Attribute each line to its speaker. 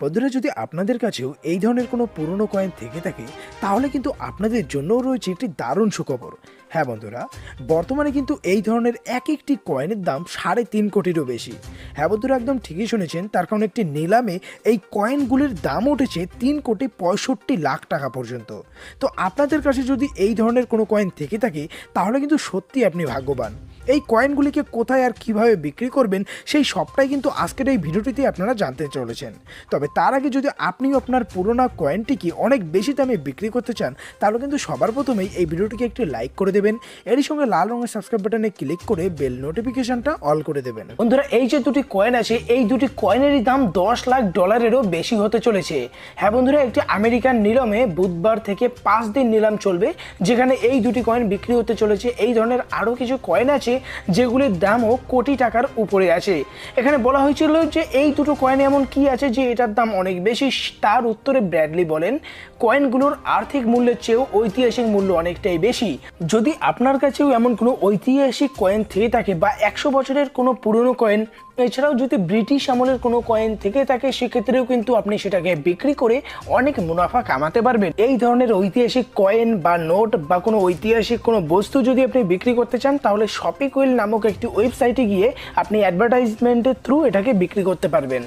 Speaker 1: বন্ধুরা, যদি আপনাদের কাছেও এই ধরনের কোনো পুরনো কয়েন থেকে থাকে, তাহলে কিন্তু আপনাদের জন্যও রয়েছে একটি দারুণ সুখবর। হ্যাঁ বন্ধুরা, বর্তমানে কিন্তু এই ধরনের এক একটি কয়েনের দাম সাড়ে তিন কোটিরও বেশি। হ্যাঁ বন্ধুরা, একদম ঠিকই শুনেছেন, তার কারণ একটি নিলামে এই কয়েনগুলির দাম উঠেছে তিন কোটি পঁয়ষট্টি লাখ টাকা পর্যন্ত। তো আপনাদের কাছে যদি এই ধরনের কোনো কয়েন থেকে থাকে, তাহলে কিন্তু সত্যি আপনি ভাগ্যবান। এই কয়েনগুলিকে কোথায় আর কীভাবে বিক্রি করবেন, সেই সবটাই কিন্তু আজকের এই ভিডিওটিতে আপনারা জানতে চলেছেন। তবে তার আগে যদি আপনিও আপনার পুরোনো কয়েনটিকে অনেক বেশি দামে বিক্রি করতে চান, তাহলে কিন্তু সবার প্রথমেই এই ভিডিওটিকে একটি লাইক করে দেবেন। এরই সঙ্গে লাল রঙের সাবস্ক্রাইব বাটনে ক্লিক করে বেল নোটিফিকেশনটা অল করে দেবেন।
Speaker 2: বন্ধুরা, এই যে দুটি কয়েন আছে, এই দুটি কয়েনেরই দাম দশ লাখ ডলারেরও বেশি হতে চলেছে। হ্যাঁ বন্ধুরা, একটি আমেরিকান নিলামে বুধবার থেকে পাঁচ দিন নিলাম চলবে, যেখানে এই দুটি কয়েন বিক্রি হতে চলেছে। এই ধরনের আরও কিছু কয়েন আছে, যেগুলির দামও কোটি টাকার উপরে আছে। এখানে বলা হয়েছিল যে এই দুটো কয়েন এমন কি আছে যে এটার দাম অনেক বেশি, তার উত্তরে ব্র্যাডলি বলেন কয়েনগুলোর আর্থিক মূল্যের চেয়েও ঐতিহাসিক মূল্য অনেকটাই বেশি। যদি আপনার কাছেও এমন কোনো ঐতিহাসিক কয়েন থেকে থাকে বা একশো বছরের কোনো পুরনো কয়েন এছাড়াও যদি ব্রিটিশ আমলের কোনো কয়েন থেকে থাকে, সেক্ষেত্রেও কিন্তু আপনি সেটাকে বিক্রি করে অনেক মুনাফা কামাতে পারবেন। এই ধরনের ঐতিহাসিক কয়েন বা নোট বা কোনো ঐতিহাসিক কোনো বস্তু যদি আপনি বিক্রি করতে চান, তাহলে শপিক উইল নামক একটি ওয়েবসাইটে গিয়ে আপনি অ্যাডভার্টাইজমেন্টের থ্রু এটাকে বিক্রি করতে পারবেন।